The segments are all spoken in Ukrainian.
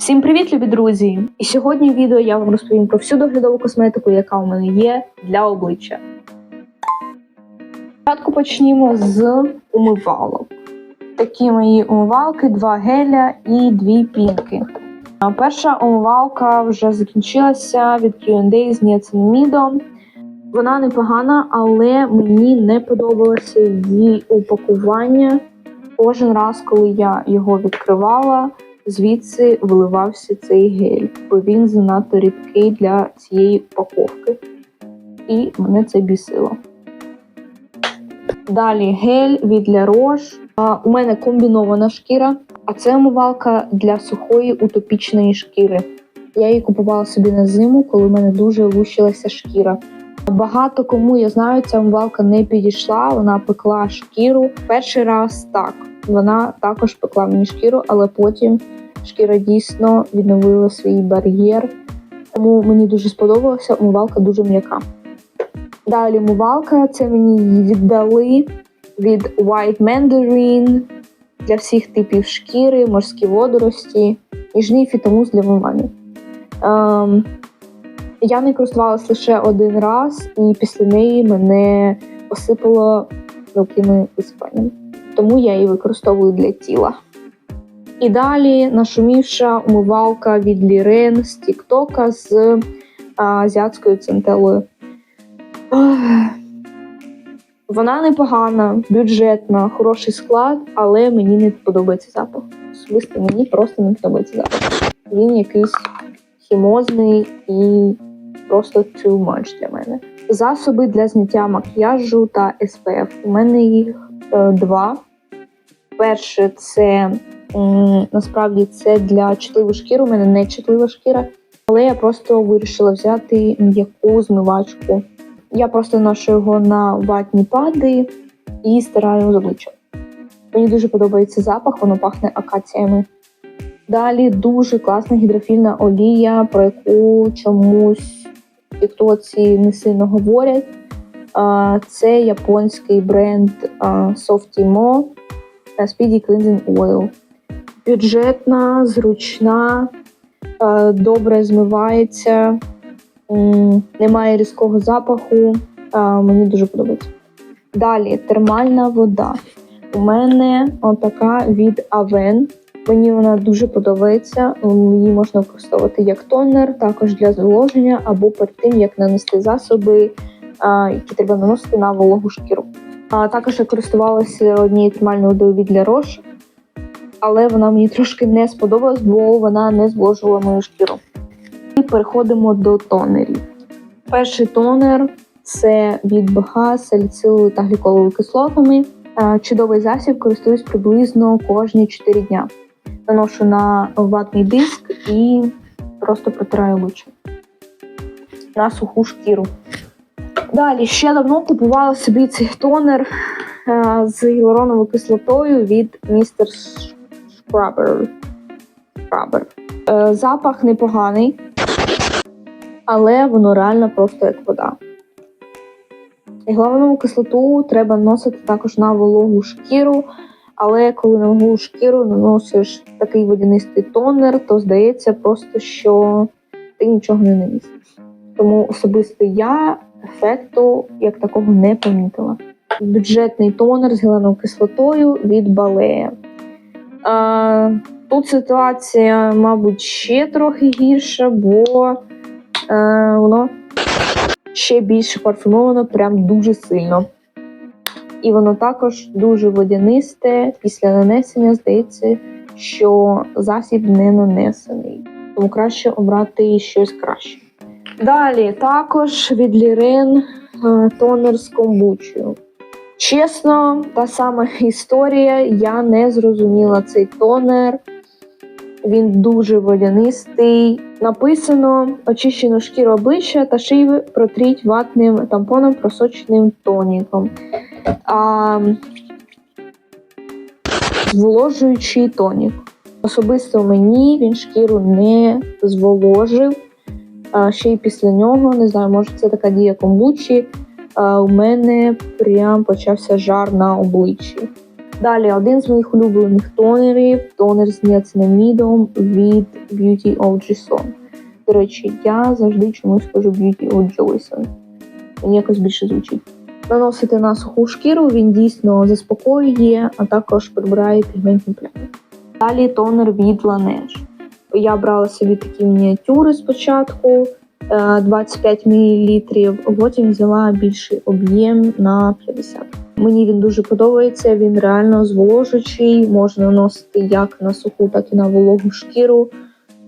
Всім привіт, любі друзі! І сьогодні в відео я вам розповім про всю доглядову косметику, яка у мене є для обличчя. Спочатку почнімо з умивалок. Такі мої умивалки, два геля і дві пінки. Перша умивалка вже закінчилася від Q&A з ніацинамідом. Вона непогана, але мені не подобалося її упакування. Кожен раз, коли я його відкривала, звідси виливався цей гель, бо він занадто рідкий для цієї упаковки. І мене це бісило. Далі гель від La Roche. А, У мене комбінована шкіра, а це омивалка для сухої утопічної шкіри. Я її купувала собі на зиму, коли в мене дуже лущилася шкіра. Багато кому я знаю, ця омивалка не підійшла, вона пекла шкіру. Перший раз так, вона також пекла мені шкіру, але потім шкіра дійсно відновила свій бар'єр. Тому мені дуже сподобалося, умивалка дуже м'яка. Далі умивалка, це мені її віддали від White Mandarin для всіх типів шкіри, морські водорості, ніжний фітомус для вимивання. Ем, я не користувалася лише один раз, і після неї мене посипало мілкими висипаннями. Тому я її використовую для тіла. І далі нашумівша умивалка від Лірен з Тіктока з азіатською центелою. Вона непогана, бюджетна, хороший склад, але мені не подобається запах. Особисто мені просто не подобається запах. Він якийсь хімозний і просто too much для мене. Засоби для зняття макіяжу та SPF. У мене їх е, два. Перше, це м, насправді це для чутливої шкіри. У мене не чутлива шкіра, але я просто вирішила взяти м'яку змивачку. Я просто ношу його на ватні пади і стираю з обличчя. Мені дуже подобається запах, воно пахне акаціями. Далі дуже класна гідрофільна олія, про яку чомусь в тіктоці не сильно говорять. Це японський бренд Softimo та Speedy Cleansing Oil. Бюджетна, зручна, добре змивається, немає різкого запаху. Мені дуже подобається. Далі термальна вода. У мене отака від Aven. Мені вона дуже подобається. Її можна використовувати як тонер, також для зволоження, або перед тим як нанести засоби, які треба наносити на вологу шкіру. А також я користувалася однією термальною водою La Roche, але вона мені трошки не сподобалась, бо вона не зволожувала мою шкіру. І переходимо до тонерів. Перший тонер це від БХ з саліциловою та гліколовою кислотами. Чудовий засіб користуюсь приблизно кожні 4 дня. Наношу на ватний диск і просто протираю обличчя на суху шкіру. Далі ще давно купувала собі цей тонер е, з гіалуроновою кислотою від Mr. Scrubber. Scrubber. Запах непоганий, але воно реально просто як вода. Гіалуронову кислоту треба наносити також на вологу шкіру, але коли на вологу шкіру наносиш такий водянистий тонер, то здається просто, що ти нічого не наніс. Тому особисто я ефекту як такого не помітила. Бюджетний тонер з гіалуроновою кислотою від Балея. Тут ситуація, мабуть, ще трохи гірша, бо е, воно ще більше парфумовано, прям дуже сильно. І воно також дуже водянисте. Після нанесення здається, що засіб не нанесений. Тому краще обрати щось краще. Далі також від Лірен е, тонер з комбучею. Чесно, та сама історія. Я не зрозуміла цей тонер. Він дуже водянистий. Написано: очищену шкіру обличчя та шиї протріть ватним тампоном просоченим тоніком. А, зволожуючий тонік. Особисто мені він шкіру не зволожив. А, ще й після нього, не знаю, може це така дія комбучі. У мене прям почався жар на обличчі. Далі один з моїх улюблених тонерів тонер з ніацинамідом від Beauty of Jason. До речі, я завжди чомусь кажу Beauty of Joyson. Мені якось більше звучить. Наносити на суху шкіру, він дійсно заспокоює, а також прибирає пігментні плями. Далі тонер від Laneige. Я брала собі такі мініатюри спочатку е, 25 мл, потім взяла більший об'єм на 50 Мені він дуже подобається, він реально зволожуючий, можна наносити як на суху, так і на вологу шкіру.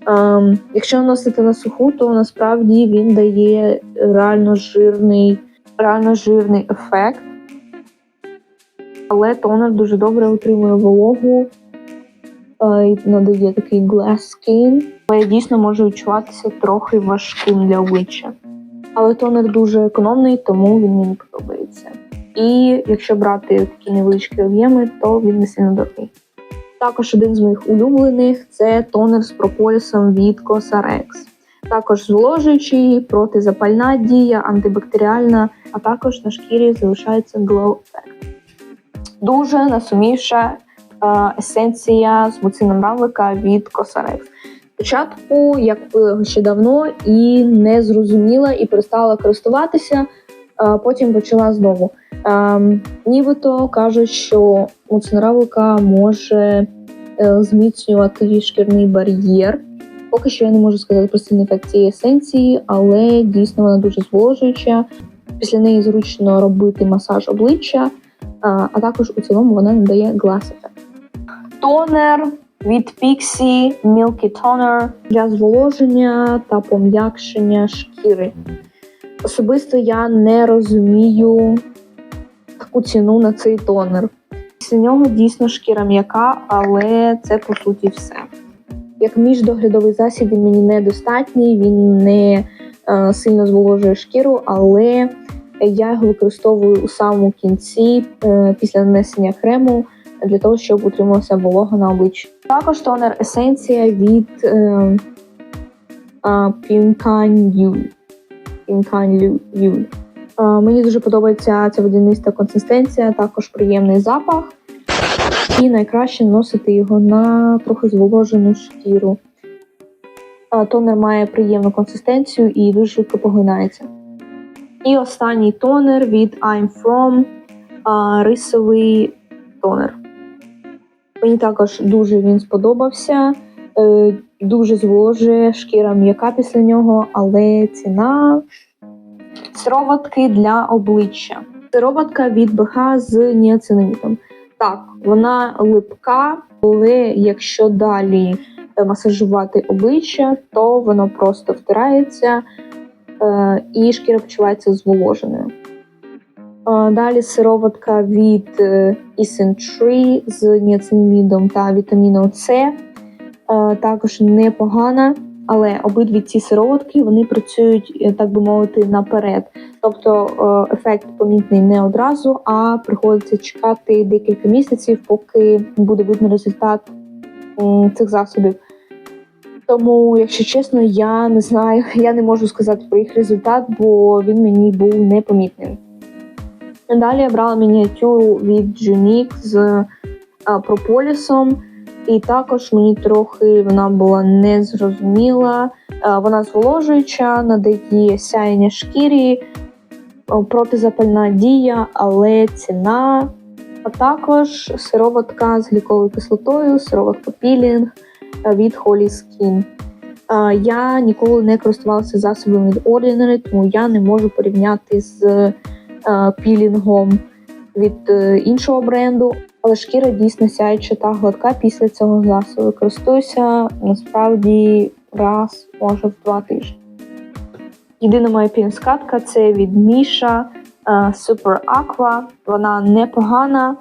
Ем, якщо наносити на суху, то насправді він дає реально жирний, реально жирний ефект. Але тонер дуже добре утримує вологу е, і надає такий glass skin. Але дійсно може відчуватися трохи важким для обличчя. Але тонер дуже економний, тому він мені подобається. І якщо брати такі невеличкі об'єми, то він не сильно дорогий. Також один з моїх улюблених це тонер з прополісом від Cosrx. Також зволожуючий, протизапальна дія, антибактеріальна, а також на шкірі залишається glow effect. Дуже насуміша е, есенція з муцином равлика від Cosrx. Спочатку я купила його ще давно і не зрозуміла і перестала користуватися, потім почала знову. Нібито кажуть, що муцинравлика може е, зміцнювати шкірний бар'єр. Поки що я не можу сказати про сильний ефект цієї есенції, але дійсно вона дуже зволожуюча. Після неї зручно робити масаж обличчя, а, а також у цілому вона надає глас ефект. Тонер від Pixie Milky Toner для зволоження та пом'якшення шкіри. Особисто я не розумію таку ціну на цей тонер. Після нього дійсно шкіра м'яка, але це по суті все. Як міждоглядовий засіб він мені недостатній, він не е, сильно зволожує шкіру, але я його використовую у самому кінці е, після нанесення крему для того, щоб утрималася волога на обличчі. Також тонер есенція від е, е, Pinkan Yu. Yu. Е, Мені дуже подобається ця водяниста консистенція, також приємний запах. І найкраще наносити його на трохи зволожену шкіру. Е, Тонер має приємну консистенцію і дуже швидко поглинається. І останній тонер від I'm From е, рисовий тонер. Мені також дуже він сподобався. Дуже зволожує, шкіра м'яка після нього, але ціна сироватки для обличчя. Сироватка від БХ з ніацинамідом. Так, вона липка, але якщо далі е, масажувати обличчя, то воно просто втирається е, і шкіра почувається зволоженою. Далі сироватка від Essent з ніацинамідом та вітаміном С. Е, Також непогана, але обидві ці сироватки вони працюють, е, так би мовити, наперед. Тобто е, ефект помітний не одразу, а приходиться чекати декілька місяців, поки буде видно результат цих засобів. Тому, якщо чесно, я не знаю, я не можу сказати про їх результат, бо він мені був непомітним. Далі я брала мініатюру від Junique з прополісом, і також мені трохи вона була незрозуміла. Е, Вона зволожуюча, надає сяєння шкірі, е, протизапальна дія, але ціна. А також сироватка з гліковою кислотою, сироватка пілінг е, від Holy Skin. Я ніколи не користувалася засобами від Ordinary, тому я не можу порівняти з пілінгом від іншого бренду. Але шкіра дійсно сяюча та гладка після цього засобу. Користуюся насправді раз, може в два тижні. Єдина моя пінскатка це від Міша Super Aqua. Вона непогана,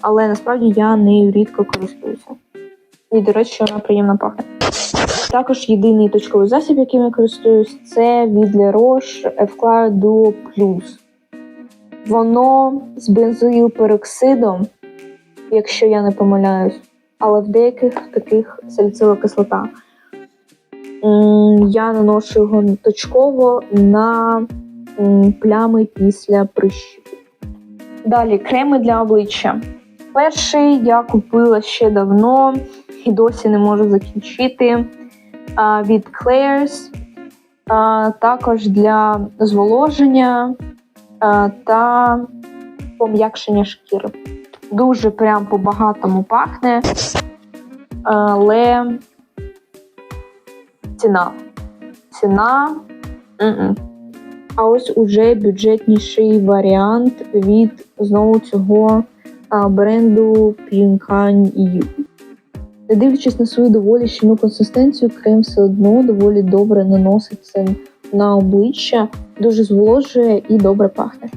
але насправді я нею рідко користуюся. І, до речі, вона приємно пахне. Також єдиний точковий засіб, яким я користуюсь, це від La Roche Evclar Duo Plus. Воно з бензоїлпероксидом, якщо я не помиляюсь, але в деяких таких саліцилова кислота. Я наношу його точково на плями після прищів. Далі креми для обличчя. Перший я купила ще давно і досі не можу закінчити від Claire's. Також для зволоження та пом'якшення шкіри. Дуже прям по-багатому пахне, але ціна. Ціна. м-м. А ось уже бюджетніший варіант від знову цього бренду EU. Не дивлячись на свою доволі щільну консистенцію, крем все одно доволі добре наноситься на обличчя, дуже зволожує і добре пахне.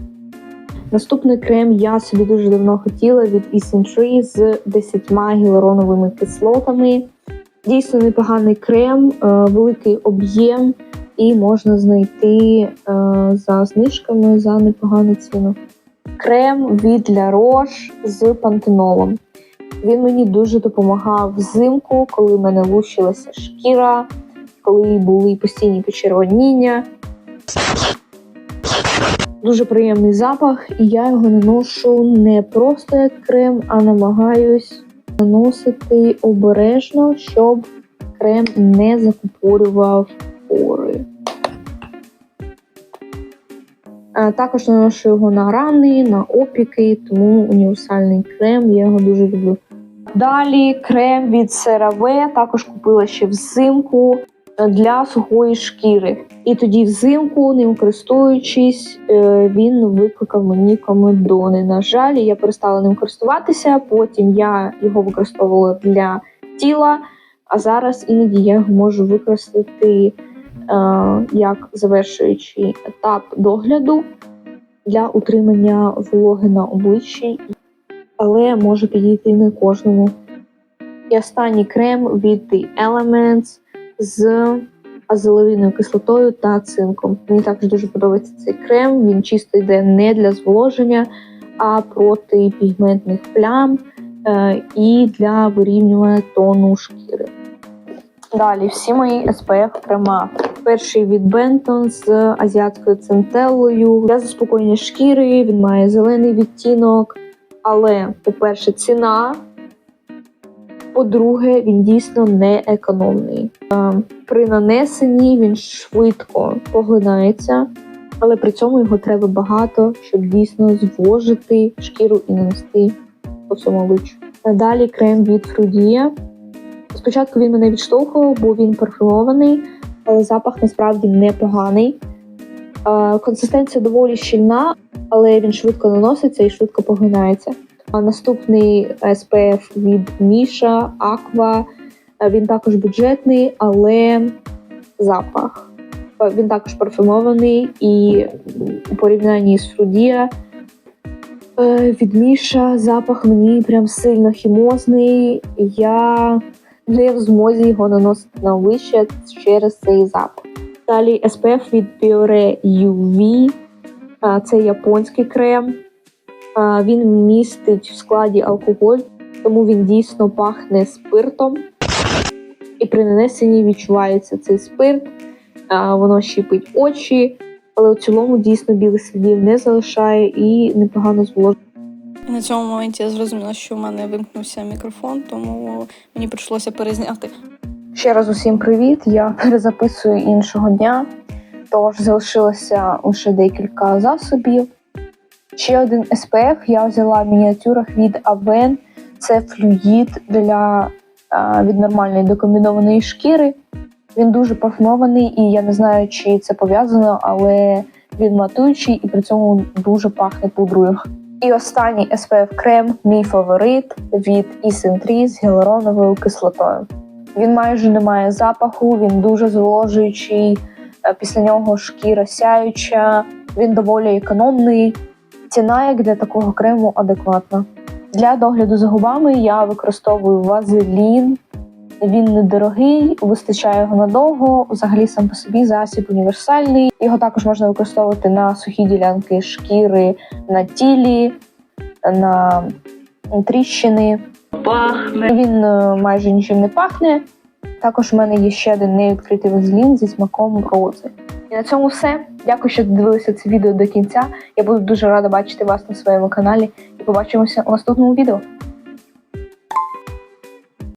Наступний крем я собі дуже давно хотіла від Essence з 10 гіалуроновими кислотами. Дійсно непоганий крем, е, великий об'єм, і можна знайти е, за знижками за непогану ціну. Крем від La Roche з пантенолом. Він мені дуже допомагав взимку, коли в мене лущилася шкіра, коли були постійні почервоніння. Дуже приємний запах, і я його наношу не просто як крем, а намагаюсь наносити обережно, щоб крем не закупорював пори. Також наношу його на рани, на опіки, тому універсальний крем, я його дуже люблю. Далі крем від CeraVe, також купила ще взимку для сухої шкіри. І тоді взимку, ним користуючись, е, він викликав мені комедони. На жаль, я перестала ним користуватися. Потім я його використовувала для тіла, а зараз іноді я його можу використати е, як завершуючий етап догляду для утримання вологи на обличчі, але може підійти не кожному. І останній крем від The Elements з азеловиною кислотою та цинком. Мені також дуже подобається цей крем. Він чисто йде не для зволоження, а проти пігментних плям е, і для вирівнювання тону шкіри. Далі всі мої SPF крема. Перший від Benton з азіатською центеллою для заспокоєння шкіри. Він має зелений відтінок, але, по-перше, ціна. По-друге, він дійсно не економний. При нанесенні він швидко поглинається, але при цьому його треба багато, щоб дійсно звожити шкіру і нанести по всьому обличчю. Далі крем від Frudia. Спочатку він мене відштовхував, бо він парфюмований, але запах насправді непоганий. Консистенція доволі щільна, але він швидко наноситься і швидко поглинається. Наступний SPF від Міша Aqua. Е, Він також бюджетний, але запах. Е, Він також парфюмований і у порівнянні з Frudia е, від Міша запах мені прям сильно хімозний. Я не в змозі його наносити на обличчя через цей запах. Далі SPF від Biore UV. Це японський крем. Він містить в складі алкоголь, тому він дійсно пахне спиртом. І при нанесенні відчувається цей спирт, воно щипить очі, але в цілому дійсно білих слідів не залишає і непогано зволожує. На цьому моменті я зрозуміла, що в мене вимкнувся мікрофон, тому мені прийшлося перезняти. Ще раз усім привіт. Я перезаписую іншого дня, тож залишилося лише декілька засобів. Ще один SPF я взяла в мініатюрах від Aven. Це флюїд для від нормальної декомбінованої шкіри. Він дуже парфумований, і я не знаю, чи це пов'язано, але він матуючий і при цьому дуже пахне пудрою. І останній SPF крем мій фаворит від Essence з гіалуроновою кислотою. Він майже не має запаху, він дуже зволожуючий. е, Після нього шкіра сяюча, він доволі економний. Ціна, як для такого крему, адекватна. Для догляду за губами я використовую вазелін. Він недорогий, вистачає його надовго. Взагалі сам по собі засіб універсальний. Його також можна використовувати на сухі ділянки шкіри на тілі, на тріщини. Пахне. Він е, майже нічим не пахне. Також в мене є ще один невідкритий вазелін зі смаком рози. І на цьому все. Дякую, що дивилися це відео до кінця. Я буду дуже рада бачити вас на своєму каналі і побачимося у наступному відео.